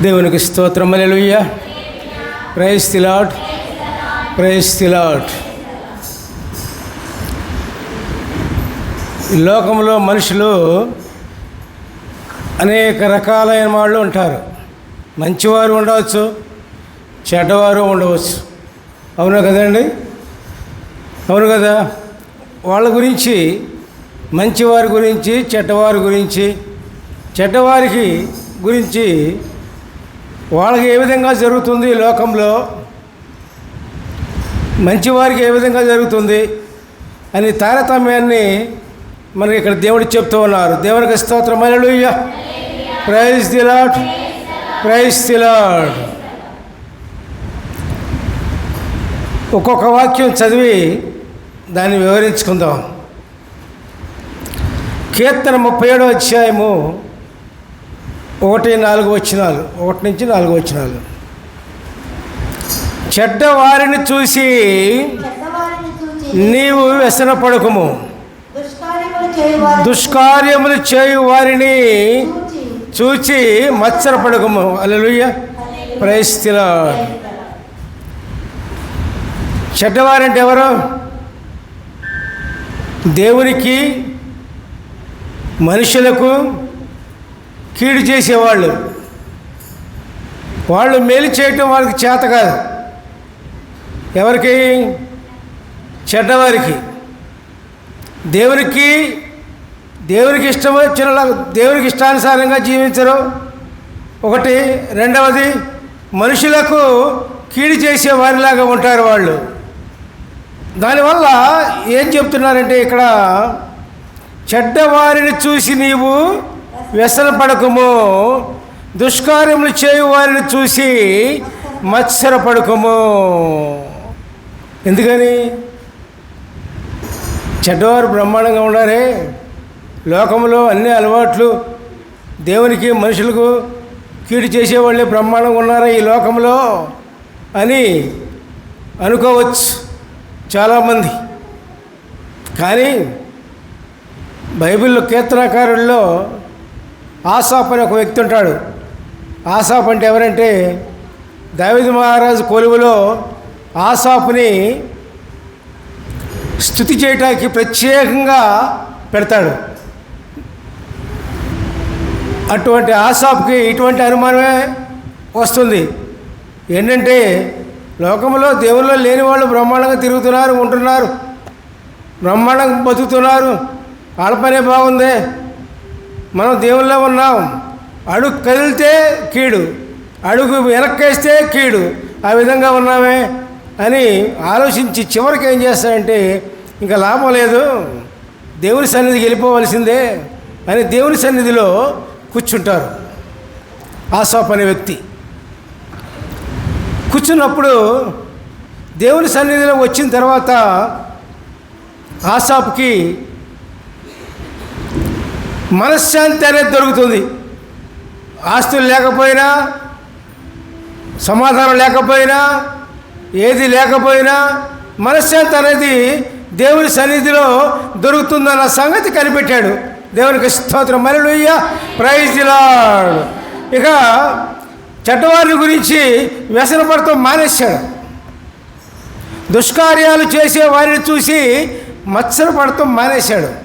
దేవునికి స్తోత్రం. అలెలుయ్య praise తిలాట్ praise తిలాట్ లోకంలో మనుషులు అనేక రకాలైన వాళ్ళు ఉంటారు. మంచివారు ఉండవచ్చు చెడ్డవారు ఉండవచ్చు. అవును కదండి? అవును కదా? వాళ్ళ గురించి మంచివారి గురించి చెడ్డవారి గురించి చెడ్డవారికి గురించి వాళ్ళకి ఏ విధంగా జరుగుతుంది లోకంలో? మంచివారికి ఏ విధంగా జరుగుతుంది? అని తారతమ్యాన్ని మనకి ఇక్కడ దేవుడు చెప్తూ ఉన్నారు. దేవునికి స్తోత్రం. Hallelujah praise the Lord praise the Lord ఒక్కొక్క వాక్యం చదివి దాన్ని వివరించుకుందాం. కీర్తన ముప్పై ఏడో అధ్యాయము ఒకటి నాలుగు వచ్చినాలు ఒకటి నుంచి నాలుగు వచ్చినాలు. చెడ్డ వారిని చూసి చెడ్డవారిని చూచి నీవు వ్యసన పడకము. దుష్కార్యములు చేయు వారిని చూచి చూచి మత్సర పడకము. అలలుయ్య ప్రైస్తిలా చెడ్డవారంటే ఎవరు? దేవునికి మనుషులకు కీడు చేసేవాళ్ళు. వాళ్ళు మేలు చేయటం వాళ్ళకి చేత కాదు. ఎవరికి? చెడ్డవారికి. దేవునికి దేవునికి ఇష్టం వచ్చిన దేవునికి ఇష్టానుసారంగా జీవించరు. ఒకటి. రెండవది మనుషులకు కీడు చేసే వారిలాగా ఉంటారు వాళ్ళు. దానివల్ల ఏం చెప్తున్నారంటే ఇక్కడ చెడ్డవారిని చూసి నీవు వ్యసన పడకము దుష్కార్యములు చేయు వారిని చూసి మత్సర పడకము ఎందుకని? చెడ్డవారు బ్రహ్మాండంగా ఉన్నారే లోకంలో అన్ని అలవాట్లు దేవునికి మనుషులకు కీడు చేసేవాళ్ళే బ్రహ్మాండంగా ఉన్నారా ఈ లోకంలో అని అనుకోవచ్చు చాలామంది. కానీ బైబిల్లో కీర్తనాకారుల్లో ఆసాప్ అనే ఒక వ్యక్తి ఉంటాడు. ఆసాప్ అంటే ఎవరంటే దావిద మహారాజు కొలువులో ఆసాపుని స్థుతి చేయటానికి ప్రత్యేకంగా పెడతాడు. అటువంటి ఆసాప్కి ఇటువంటి అనుమానమే వస్తుంది. ఏంటంటే లోకంలో దేవుల్లో లేని వాళ్ళు బ్రహ్మాండంగా తిరుగుతున్నారు ఉంటున్నారు బ్రహ్మాండంగా బతుకుతున్నారు వాళ్ళ పనే బాగుంది. మనం దేవుల్లో ఉన్నాం. అడుగు కదిలితే కీడు. అడుగు వెనక్కేస్తే కీడు. ఆ విధంగా ఉన్నామే అని ఆలోచించి చివరికి ఏం చేస్తాడంటే ఇంకా లాభం లేదు. దేవుని సన్నిధికి వెళ్ళిపోవలసిందే అని దేవుని సన్నిధిలో కూర్చుంటారు. ఆసాప్ అనే వ్యక్తి. కూర్చున్నప్పుడు దేవుని సన్నిధిలో వచ్చిన తర్వాత ఆసాప్కి మనశ్శాంతి అనేది దొరుకుతుంది. ఆస్తులు లేకపోయినా సమాధానం లేకపోయినా ఏది లేకపోయినా మనశ్శాంతి అనేది దేవుని సన్నిధిలో దొరుకుతుందన్న సంగతి కనిపెట్టాడు. దేవునికి స్తోత్రం. మరలుయ్య ప్రైజ్ ఇక చెడ్డవారి గురించి వ్యసనపడతాం మానేశాడు. దుష్కార్యాలు చేసే వారిని చూసి మత్సరపడతాం మానేశాడు.